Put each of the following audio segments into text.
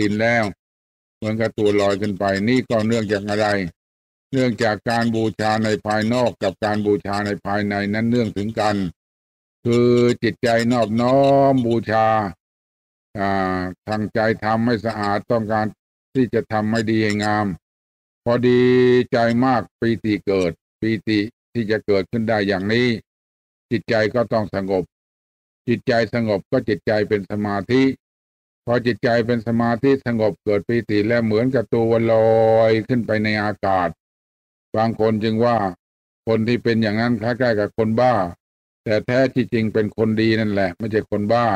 ดินแล้ว เหมือนกับตัวลอยขึ้นไป นี่ก็เนื่องจากอะไร เนื่องจากการบูชาในภายนอกกับการบูชาในภายในนั้นเนื่องถึงกัน คือจิตใจนอบน้อมบูชาทางใจทำให้สะอาดต้องการที่จะทำให้ดีให้งาม พอดีใจมากปีติเกิดปีติที่จะเกิดขึ้นได้อย่างนี้ จิตใจก็ต้องสงบ จิตใจสงบก็จิตใจเป็นสมาธิ พอจิตใจเป็นสมาธิสงบเกิดปีติแล้วเหมือนกับตัวลอยขึ้นไปในอากาศ บางคนจึงว่า คนที่เป็นอย่างนั้นคล้ายๆกับคนบ้า แต่แท้ที่จริงเป็นคนดีนั่นแหละ ไม่ใช่คนบ้า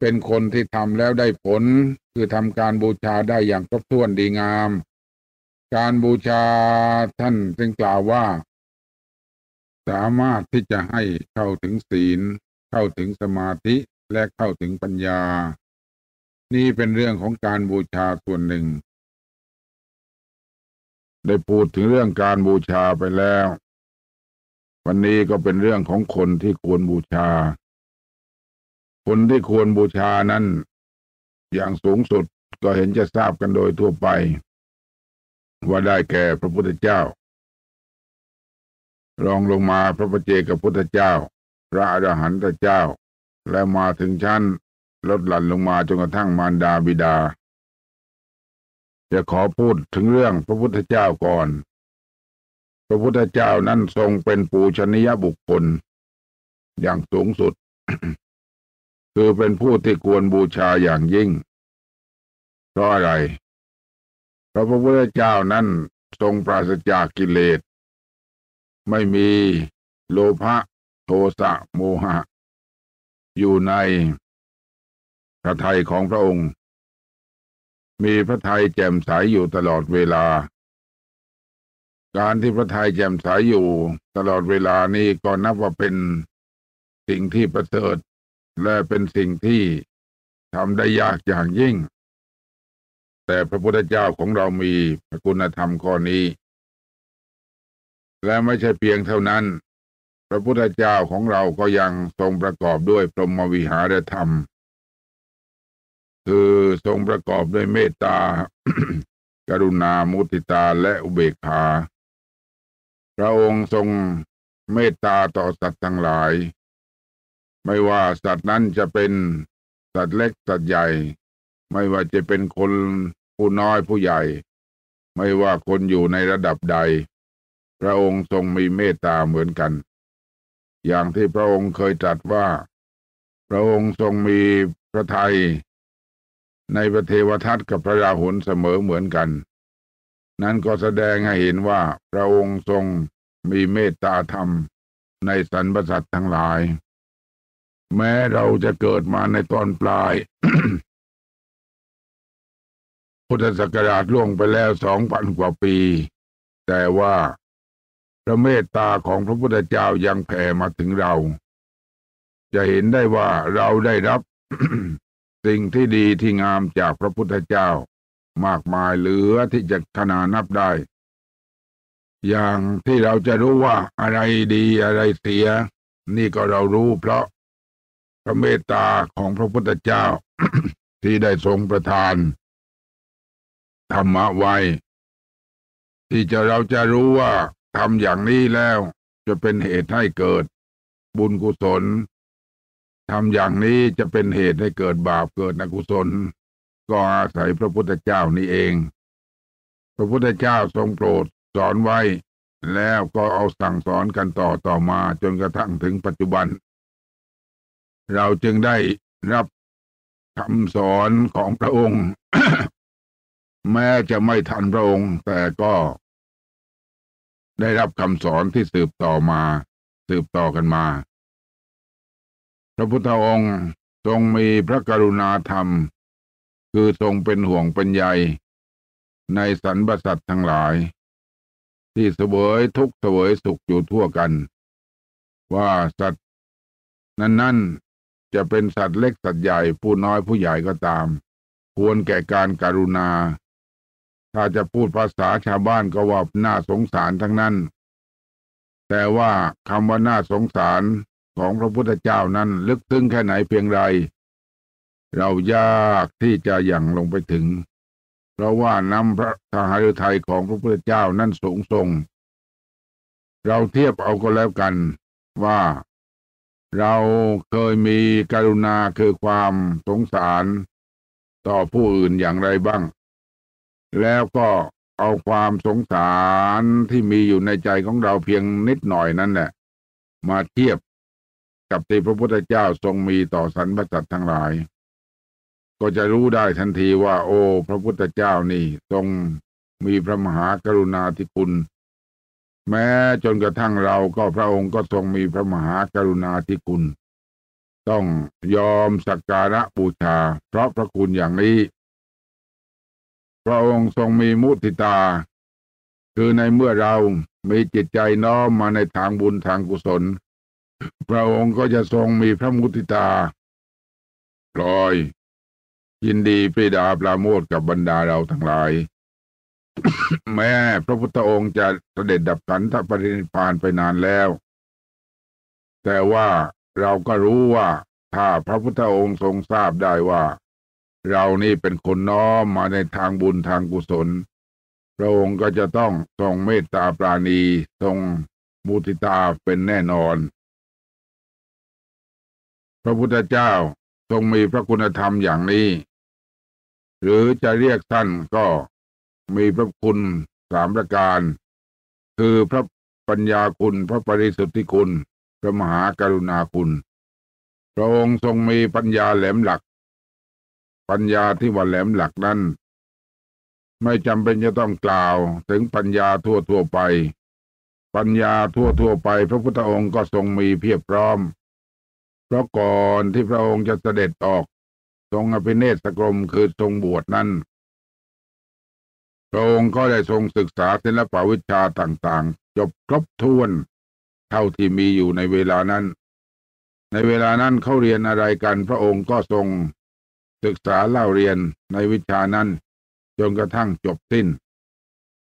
เป็นคนที่ทำแล้วได้ผล คือทำการบูชาได้อย่างครบถ้วนดีงาม การบูชาท่านจึงกล่าวว่า สามารถที่จะให้เข้าถึงศีล เข้าถึงสมาธิและเข้าถึงปัญญา นี่เป็นเรื่องของการบูชาส่วนหนึ่ง ได้พูดถึงเรื่องการบูชาไปแล้ว วันนี้ก็เป็นเรื่องของคนที่ควรบูชา คนที่ควรบูชานั้น อย่างสูงสุดก็เห็นจะทราบกันโดยทั่วไป ว่าได้แก่พระพุทธเจ้า รองลงมาพระปเจกับพุทธเจ้า พระอรหันตเจ้า และมาถึงชั้น ลดหลั่นลงมาจนกระทั่งมารดาบิดา จะขอพูดถึงเรื่องพระพุทธเจ้าก่อน พระพุทธเจ้านั้นทรงเป็นปูชนียบุคคล อย่างสูงสุด คือเป็นผู้ที่ควรบูชาอย่างยิ่ง เพราะอะไร เพราะพระพุทธเจ้านั้นทรงปราศจากกิเลส ไม่มีโลภะโทสะโมหะ อยู่ใน ระทัยของพระองค์ มีพระทัยแจ่มใสอยู่ตลอดเวลา การที่พระทัยแจ่มใสอยู่ตลอดเวลานี้ก็นับว่าเป็นสิ่งที่ประเสริฐและเป็นสิ่งที่ทำได้ยากอย่างยิ่ง แต่พระพุทธเจ้าของเรามีพระคุณธรรมข้อนี้ และไม่ใช่เพียงเท่านั้น พระพุทธเจ้าของเราก็ยังทรงประกอบด้วยพรหมวิหารธรรม คือทรงประกอบด้วยเมตตา กรุณามุติตาและอุเบกขา พระองค์ทรงเมตตาต่อสัตว์ทั้งหลาย ไม่ว่าสัตว์นั้นจะเป็นสัตว์เล็กสัตว์ใหญ่ ไม่ว่าจะเป็นคนผู้น้อยผู้ใหญ่ ไม่ว่าคนอยู่ในระดับใด พระองค์ทรงมีเมตตาเหมือนกัน อย่างที่พระองค์เคยตรัสว่า พระองค์ทรงมีพระทัย ในพระเทวทัตกับพระราหุลเสมอเหมือนกัน นั้นก็แสดงให้เห็นว่าพระองค์ทรงมีเมตตาธรรมในสรรพสัตว์ทั้งหลาย แม้เราจะเกิดมาในตอนปลาย พุทธศักราชล่วงไปแล้วสองพันกว่าปี แต่ว่าพระเมตตาของพระพุทธเจ้ายังแผ่มาถึงเรา จะเห็นได้ว่าเราได้รับ สิ่งที่ดีที่งามจากพระพุทธเจ้า มากมายเหลือที่จะขนานับได้ อย่างที่เราจะรู้ว่าอะไรดีอะไรเสีย นี่ก็เรารู้เพราะระเมตตาของพระพุทธเจ้า ที่ได้ทรงประทาน ธรรมะไว้ ที่จะเราจะรู้ว่าทำอย่างนี้แล้ว จะเป็นเหตุให้เกิด บุญกุศล ทำอย่างนี้จะเป็นเหตุให้เกิดบาปเกิดอกุศล ก็อาศัยพระพุทธเจ้านี่เอง พระพุทธเจ้าทรงโปรดสอนไว้ แล้วก็เอาสั่งสอนกันต่อต่อมาจนกระทั่งถึงปัจจุบัน เราจึงได้รับคำสอนของพระองค์ แม้จะไม่ทันพระองค์ แต่ก็ได้รับคำสอนที่สืบต่อมา สืบต่อกันมา พระพุทธองค์ทรงมีพระกรุณาธรรม คือทรงเป็นห่วงเป็นใย ในสรรพสัตว์ทั้งหลาย ที่เสวยทุกเสวยสุขอยู่ทั่วกัน ว่าสัตว์ นั้นๆจะเป็นสัตว์เล็กสัตว์ใหญ่ผู้น้อยผู้ใหญ่ก็ตาม ควรแก่การการุณา ถ้าจะพูดภาษาชาวบ้านก็ว่าน่าสงสารทั้งนั้น แต่ว่าคำว่าน่าสงสาร ของพระพุทธเจ้านั้นลึกซึ้งแค่ไหนเพียงไรเรายากที่จะยังลงไปถึง เพราะว่าน้ำพระทหฤทัยของพระพุทธเจ้านั้นสูงส่ง เราเทียบเอาก็แล้วกันว่า เราเคยมีกรุณาคือความสงสารต่อผู้อื่นอย่างไรบ้าง แล้วก็เอาความสงสารที่มีอยู่ในใจของเราเพียงนิดหน่อยนั่นแหละมาเทียบ กับที่พระพุทธเจ้าทรงมีต่อสรรพสัตว์ทั้งหลาย ก็จะรู้ได้ทันทีว่า โอ้ พระพุทธเจ้านี่ทรงมีพระมหากรุณาธิคุณ แม้จนกระทั่งเราก็พระองค์ก็ทรงมีพระมหากรุณาธิคุณ ต้องยอมสักการะบูชา เพราะพระคุณอย่างนี้ พระองค์ทรงมีมุติตา คือในเมื่อเรามีจิตใจน้อมมาในทางบุญทางกุศล พระองค์ก็จะทรงมีพระมุติตาลอย ยินดีปรีดาปราโมทกับบรรดาเราทั้งหลาย แม้พระพุทธองค์จะเสด็จดับขันธปรินิพพานไปนานแล้ว แต่ว่าเราก็รู้ว่า ถ้าพระพุทธองค์ทรงทราบได้ว่า เรานี่เป็นคนน้อมมาในทางบุญทางกุศล พระองค์ก็จะต้องทรงเมตตาปราณีทรงมุติตาเป็นแน่นอน พระพุทธเจ้าทรงมีพระคุณธรรมอย่างนี้ หรือจะเรียกท่านก็มีพระคุณสามประการ คือพระปัญญาคุณ พระปริสุทธิคุณ พระมหากรุณาคุณ พระองค์ทรงมีปัญญาแหลมหลัก ปัญญาที่ว่าแหลมหลักนั้น ไม่จำเป็นจะต้องกล่าวถึงปัญญาทั่วทั่วไป ปัญญาทั่วทั่วไป พระพุทธองค์ก็ทรงมีเพียบพร้อม เพราะก่อนที่พระองค์จะเสด็จออก ทรงอภิเนศกรมคือทรงบวชนั้นพระองค์ก็ได้ทรงศึกษาศิลปวิชาต่างๆ จบครบถ้วน เท่าที่มีอยู่ในเวลานั้น ในเวลานั้นเขาเรียนอะไรกัน พระองค์ก็ทรงศึกษาเล่าเรียนในวิชานั้นจนกระทั่งจบสิ้น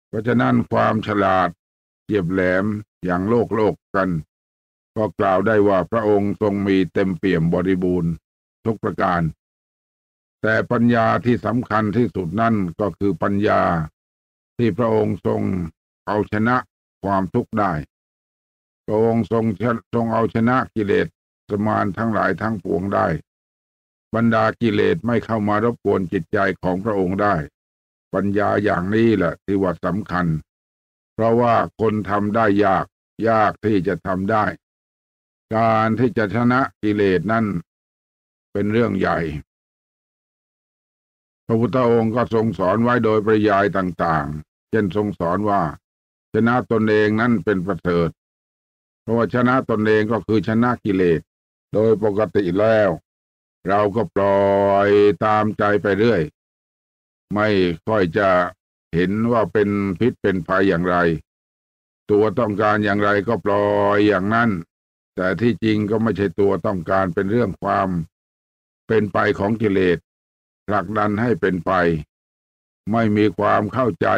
เพราะฉะนั้นความฉลาดเจียบแหลมอย่างโลกโลกกัน ก็กล่าวได้ว่าพระองค์ทรงมีเต็มเปี่ยมบริบูรณ์ทุกประการ แต่ปัญญาที่สำคัญที่สุดนั่นก็คือปัญญาที่พระองค์ทรงเอาชนะความทุกข์ได้ พระองค์ทรงทรงเอาชนะกิเลสสมานทั้งหลายทั้งปวงได้ บรรดากิเลสไม่เข้ามารบกวนจิตใจของพระองค์ได้ ปัญญาอย่างนี้แหละที่ว่าสำคัญ เพราะว่าคนทำได้ยากยากที่จะทำได้ การที่จะชนะกิเลสนั่นเป็นเรื่องใหญ่ พระพุทธองค์ก็ทรงสอนไว้โดยปริยายต่างๆ เช่นทรงสอนว่า ชนะตนเองนั่นเป็นประเสริฐ เพราะว่าชนะตนเองก็คือชนะกิเลส โดยปกติแล้ว เราก็ปล่อยตามใจไปเรื่อย ไม่ค่อยจะเห็นว่าเป็นพิษเป็นภัยอย่างไร ตัวต้องการอย่างไรก็ปล่อยอย่างนั้น แต่ที่จริงก็ไม่ใช่ตัวต้องการเป็นเรื่องความเป็นไปของกิเลสผลักดันให้เป็นไป ไม่มีความเข้าใจ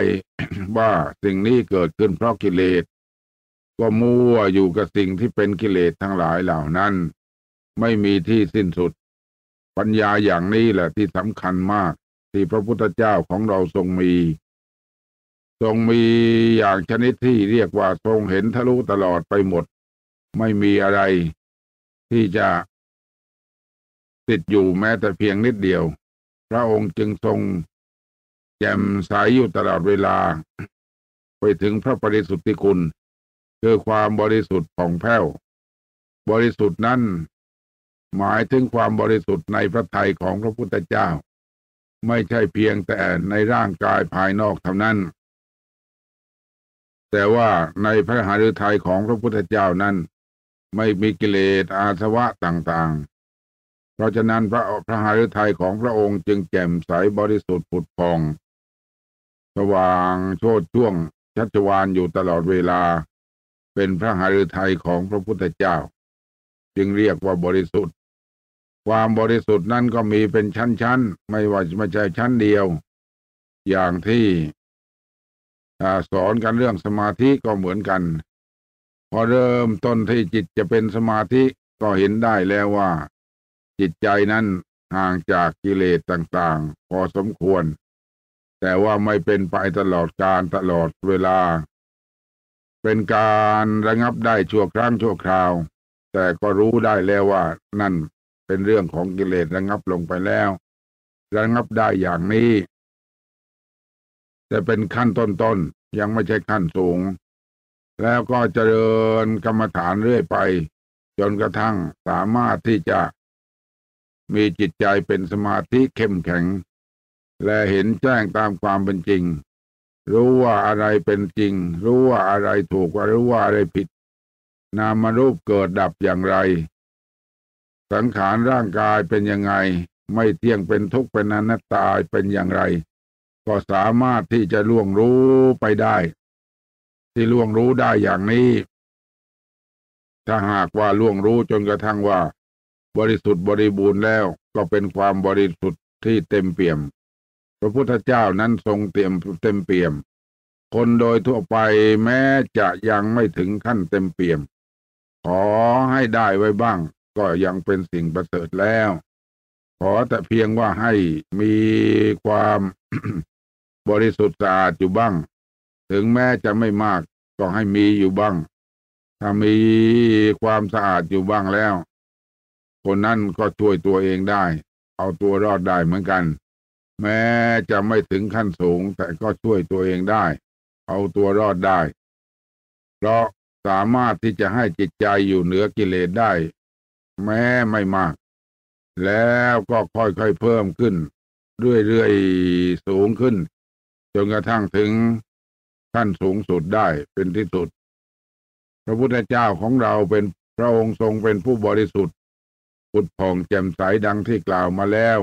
ว่าสิ่งนี้เกิดขึ้นเพราะกิเลส ก็มั่วอยู่กับสิ่งที่เป็นกิเลสทั้งหลายเหล่านั้น ไม่มีที่สิ้นสุด ปัญญาอย่างนี้แหละที่สำคัญมากที่พระพุทธเจ้าของเราทรงมี ทรงมีอย่างชนิดที่เรียกว่าทรงเห็นทะลุตลอดไปหมด ไม่มีอะไรที่จะติดอยู่แม้แต่เพียงนิดเดียว พระองค์จึงทรงแจ่มใสยอยู่ตลอดเวลา ไปถึงพระปริสุทธิคุณคือความบริสุทธิ์ผ่องแผ้ว บริสุทธิ์นั้นหมายถึงความบริสุทธิ์ในพระทัยของพระพุทธเจ้า ไม่ใช่เพียงแต่ในร่างกายภายนอกเท่านั้น แต่ว่าในพระหฤทัยของพระพุทธเจ้านั้น ไม่มีกิเลสอาสวะต่างๆ เพราะฉะนั้นพระพระหฤทัยของพระองค์จึงแจ่มใสบริสุทธิ์ผุดพอง สว่างโชดช่วงชัชวานอยู่ตลอดเวลา เป็นพระหฤทัยของพระพุทธเจ้า จึงเรียกว่าบริสุทธิ์ ความบริสุทธิ์นั้นก็มีเป็นชั้นๆ ไม่ว่าไม่ใช่ชั้นเดียว อย่างที่สอนกันเรื่องสมาธิก็เหมือนกัน พอเริ่มต้นที่จิตจะเป็นสมาธิก็เห็นได้แล้วว่า จิตใจนั้นห่างจากกิเลสต่างๆ พอสมควร แต่ว่าไม่เป็นไปตลอดการตลอดเวลา เป็นการระงับได้ชั่วครั้งชั่วคราว แต่ก็รู้ได้แล้วว่า นั่นเป็นเรื่องของกิเลสระงับลงไปแล้ว ระงับได้อย่างนี้ แต่เป็นขั้นต้นๆยังไม่ใช่ขั้นสูง แล้วก็เจริญกรรมฐานเรื่อยไป จนกระทั่งสามารถที่จะมีจิตใจเป็นสมาธิเข้มแข็ง และเห็นแจ้งตามความเป็นจริง รู้ว่าอะไรเป็นจริง รู้ว่าอะไรถูกว่ารู้ว่าอะไรผิด นามารูปเกิดดับอย่างไร สังขารร่างกายเป็นยังไง ไม่เที่ยงเป็นทุกข์เป็นอนัตตาเป็นอย่างไร ก็สามารถที่จะล่วงรู้ไปได้ ที่ล่วงรู้ได้อย่างนี้ ถ้าหากว่าล่วงรู้จนกระทั่งว่า บริสุทธิ์บริบูรณ์แล้วก็เป็นความบริสุทธิ์ที่เต็มเปี่ยม พระพุทธเจ้านั้นทรงเตรียมเต็มเปี่ยม คนโดยทั่วไปแม้จะยังไม่ถึงขั้นเต็มเปี่ยม ขอให้ได้ไว้บ้าง ก็ยังเป็นสิ่งประเสริฐแล้ว ขอแต่เพียงว่าให้มีความบริสุทธิ์สะอาดอยู่บ้าง ถึงแม้จะไม่มากก็ให้มีอยู่บ้าง ถ้ามีความสะอาดอยู่บ้างแล้ว คนนั้นก็ช่วยตัวเองได้ เอาตัวรอดได้เหมือนกัน แม้จะไม่ถึงขั้นสูง แต่ก็ช่วยตัวเองได้ เอาตัวรอดได้ เพราะสามารถที่จะให้จิตใจอยู่เหนือกิเลสได้ แม้ไม่มาก แล้วก็ค่อยๆเพิ่มขึ้นเรื่อยๆสูงขึ้น จนกระทั่งถึง ขั้นสูงสุดได้เป็นที่สุด พระพุทธเจ้าของเราเป็นพระองค์ทรงเป็นผู้บริสุทธิ์ุดผ่องแจ่มใสดังที่กล่าวมาแล้ว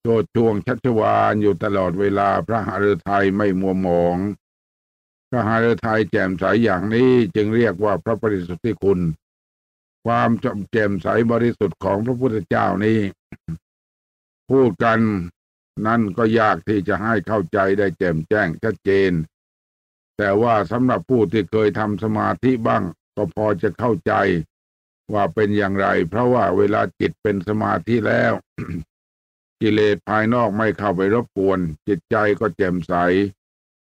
โชดช่วงชัชวานอยู่ตลอดเวลาพระหฤทัยไม่มัวหมอง พระหฤทัยแจ่มใสอย่างนี้จึงเรียกว่าพระบริสุทธิคุณ ความแจ่มใสบริสุทธิ์ของพระพุทธเจ้านี้ พูดกันนั่นก็ยากที่จะให้เข้าใจได้แจ่มแจ้งชัดเจน แต่ว่าสำหรับผู้ที่เคยทำสมาธิบ้าง ก็พอจะเข้าใจว่าเป็นอย่างไร เพราะว่าเวลาจิตเป็นสมาธิแล้ว กิเลสภายนอกไม่เข้าไปรบกวน จิตใจก็แจ่มใส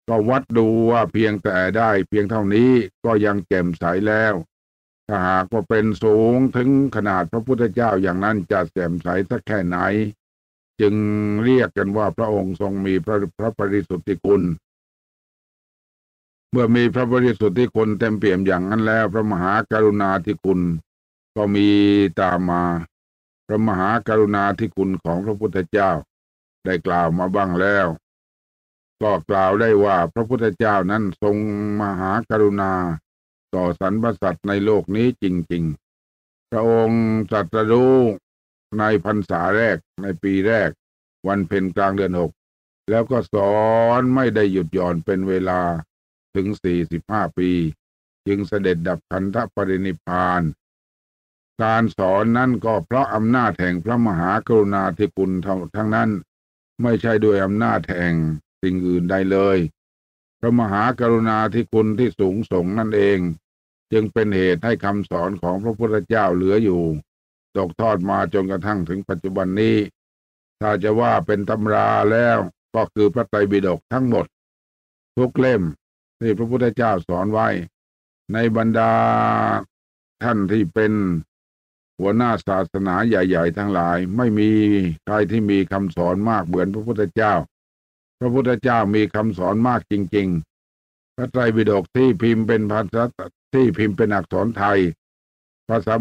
ก็วัดดูว่าเพียงแต่ได้เพียงเท่านี้ก็ยังแจ่มใสแล้วถ้าหากว่าเป็นสูงถึงขนาดพระพุทธเจ้าอย่างนั้นจะแจ่มใสสักแค่ไหน จึงเรียกกันว่าพระองค์ทรงมีพระพระปริสุทธิคุณ เมื่อมีพระบริสุทธิคุณเต็มเปี่ยมอย่างนั้นแล้ว พระมหากรุณาธิคุณ ก็มีตามมา พระมหากรุณาธิคุณของพระพุทธเจ้า ได้กล่าวมาบ้างแล้ว ก็กล่าวได้ว่าพระพุทธเจ้านั้นทรงมหากรุณา ต่อสรรพสัตว์ในโลกนี้จริง ๆ พระองค์ตรัสรู้ในพรรษาแรกในปีแรก วันเพ็ญกลางเดือนหกแล้วก็สอนไม่ได้หยุดหย่อนเป็นเวลา ถึงสี่สิบห้าปี จึงเสด็จดับพันธปรินิพาน การสอนนั้นก็เพราะอำนาจแห่งพระมหากรุณาธิคุณทั้งนั้น ไม่ใช่ด้วยอำนาจแห่งสิ่งอื่นใดเลย พระมหากรุณาธิคุณที่สูงส่งนั่นเอง จึงเป็นเหตุให้คำสอนของพระพุทธเจ้าเหลืออยู่ตกทอดมาจนกระทั่งถึงปัจจุบันนี้ ถ้าจะว่าเป็นตำราแล้วก็คือพระไตรปิฎกทั้งหมด ทุกเล่ม ที่พระพุทธเจ้าสอนไว้ ในบรรดาท่านที่เป็นหัวหน้าศาสนาใหญ่ ๆ ทั้งหลาย ไม่มีใครที่มีคำสอนมากเหมือนพระพุทธเจ้า พระพุทธเจ้ามีคำสอนมากจริง ๆ พระไตรปิฎกที่พิมพ์เป็นภาษาที่พิมพ์เป็นอักษรไทยภาษา